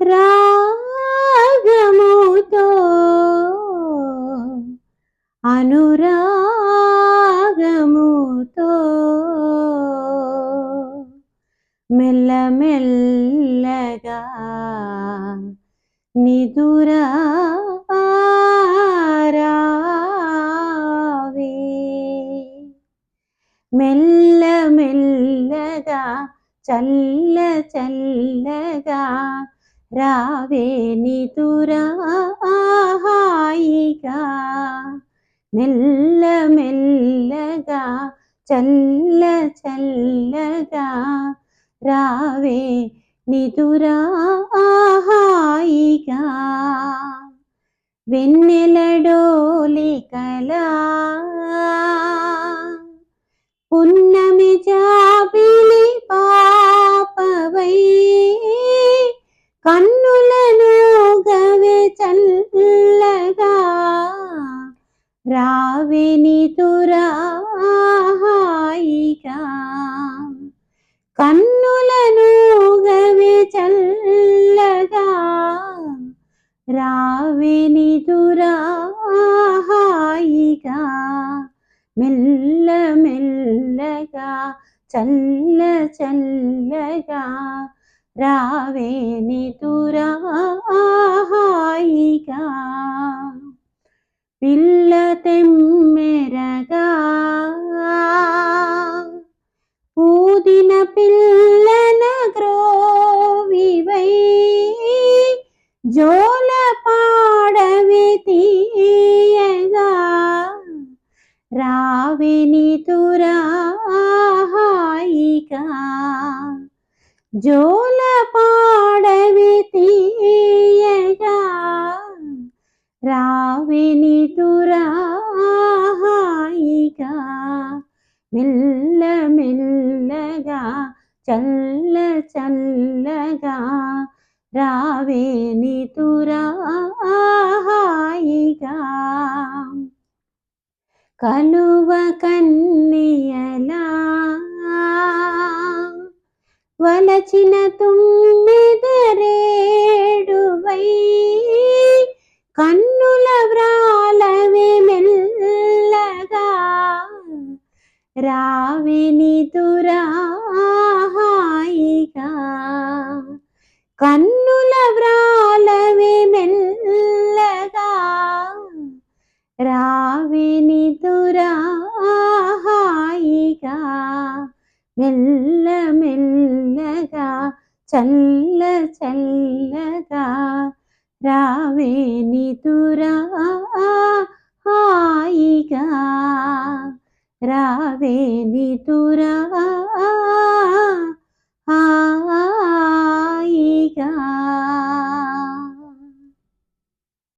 రాగముతో అనురాగముతో మెల్లమెల్లగా నిదురా మెల్ల మెల్లగా చల్ల చల్లగా రావే నిదురా మెల్ల మెల్లగా చల్ల చల్లగా రావే నిదురా హాయిగా. వెన్నెల రావిని తురాహాయిగా కన్నులను గవె చల్లగా. రావిని తురాహాయిగా మెల్ల మెల్లగా చల్ల చల్లగా. రావేని నితురాహాయిగా పిల్ల తెమ్మెరగా ఊదిన పిల్లన గ్రోవివై జోల పాడవి తీయగా రావిని తురాహాయిగా జోల పాడవి తీయగా రావిని మెల్ల మెల్లగా చల్ల చల్లగా రావేని తురాహాయిగా కలువ కన్నియలా వలచిన తుమ్మిదరేడువై రావిని దురాహాయిగా కన్నుల వ్రాలవే మెల్లగా రావిని దురాహాయిగా మెల్ల మెల్లగా చల్ల చల్లగా రావేని తురా హాయిగా